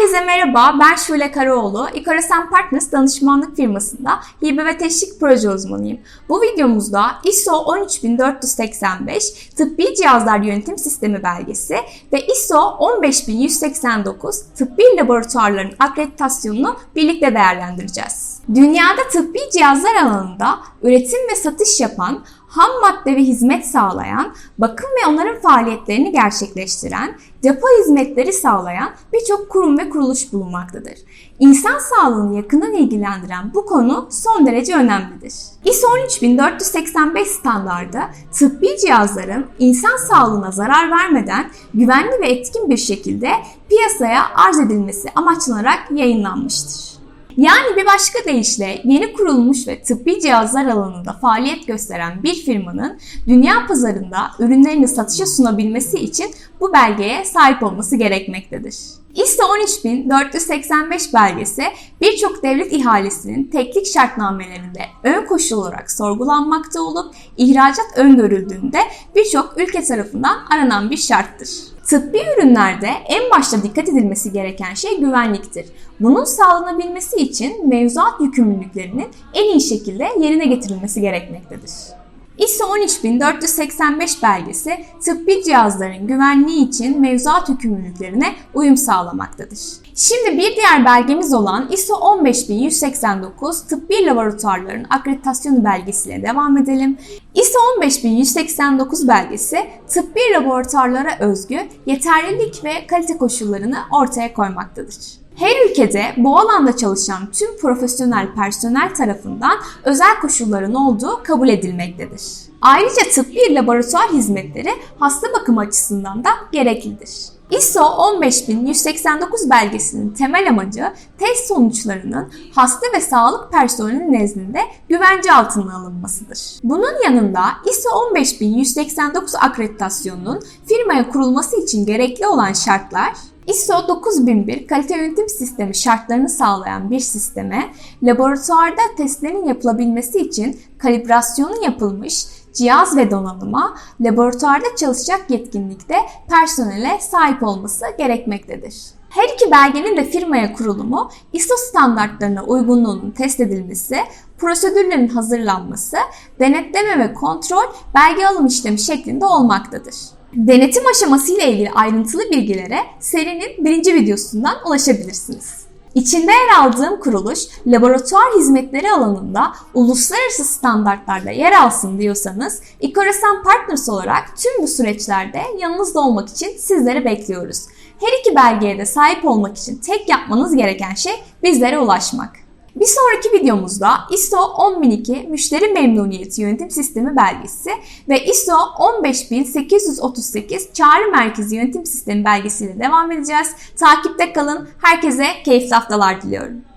Herkese merhaba, ben Şule Karaoğlu. İKORASEN Partners danışmanlık firmasında hibe ve teşvik proje uzmanıyım. Bu videomuzda ISO 13485 Tıbbi Cihazlar Yönetim Sistemi belgesi ve ISO 15189 Tıbbi Laboratuvarların akreditasyonunu birlikte değerlendireceğiz. Dünyada tıbbi cihazlar alanında üretim ve satış yapan, ham madde ve hizmet sağlayan, bakım ve onarım faaliyetlerini gerçekleştiren, depo hizmetleri sağlayan birçok kurum ve kuruluş bulunmaktadır. İnsan sağlığını yakından ilgilendiren bu konu son derece önemlidir. ISO 13485 standardı tıbbi cihazların insan sağlığına zarar vermeden güvenli ve etkin bir şekilde piyasaya arz edilmesi amaçlanarak yayınlanmıştır. Yani bir başka deyişle yeni kurulmuş ve tıbbi cihazlar alanında faaliyet gösteren bir firmanın dünya pazarında ürünlerini satışa sunabilmesi için bu belgeye sahip olması gerekmektedir. ISO 13485 belgesi birçok devlet ihalesinin teknik şartnamelerinde ön koşul olarak sorgulanmakta olup ihracat öngörüldüğünde birçok ülke tarafından aranan bir şarttır. Tıbbi ürünlerde en başta dikkat edilmesi gereken şey güvenliktir. Bunun sağlanabilmesi için mevzuat yükümlülüklerinin en iyi şekilde yerine getirilmesi gerekmektedir. ISO 13485 belgesi tıbbi cihazların güvenliği için mevzuat yükümlülüklerine uyum sağlamaktadır. Şimdi bir diğer belgemiz olan ISO 15189 tıbbi laboratuvarların akreditasyonu belgesiyle devam edelim. ISO 15189 belgesi tıbbi laboratuvarlara özgü yeterlilik ve kalite koşullarını ortaya koymaktadır. Her ülkede bu alanda çalışan tüm profesyonel personel tarafından özel koşulların olduğu kabul edilmektedir. Ayrıca tıbbi laboratuvar hizmetleri hasta bakımı açısından da gereklidir. ISO 15189 belgesinin temel amacı test sonuçlarının hasta ve sağlık personeli nezdinde güvence altına alınmasıdır. Bunun yanında ISO 15189 akreditasyonunun firmaya kurulması için gerekli olan şartlar ISO 9001 kalite yönetim sistemi şartlarını sağlayan bir sisteme laboratuvarda testlerin yapılabilmesi için kalibrasyonu yapılmış cihaz ve donanıma laboratuvarda çalışacak yetkinlikte personele sahip olması gerekmektedir. Her iki belgenin de firmaya kurulumu, ISO standartlarına uygunluğunun test edilmesi, prosedürlerin hazırlanması, denetleme ve kontrol belge alım işlemi şeklinde olmaktadır. Denetim aşaması ile ilgili ayrıntılı bilgilere serinin birinci videosundan ulaşabilirsiniz. İçinde yer aldığım kuruluş, laboratuvar hizmetleri alanında uluslararası standartlarda yer alsın diyorsanız, İKORASEN Partners olarak tüm bu süreçlerde yanınızda olmak için sizleri bekliyoruz. Her iki belgeye de sahip olmak için tek yapmanız gereken şey bizlere ulaşmak. Bir sonraki videomuzda ISO 10002 Müşteri Memnuniyeti Yönetim Sistemi belgesi ve ISO 15838 Çağrı Merkezi Yönetim Sistemi belgesiyle devam edeceğiz. Takipte kalın. Herkese keyifli haftalar diliyorum.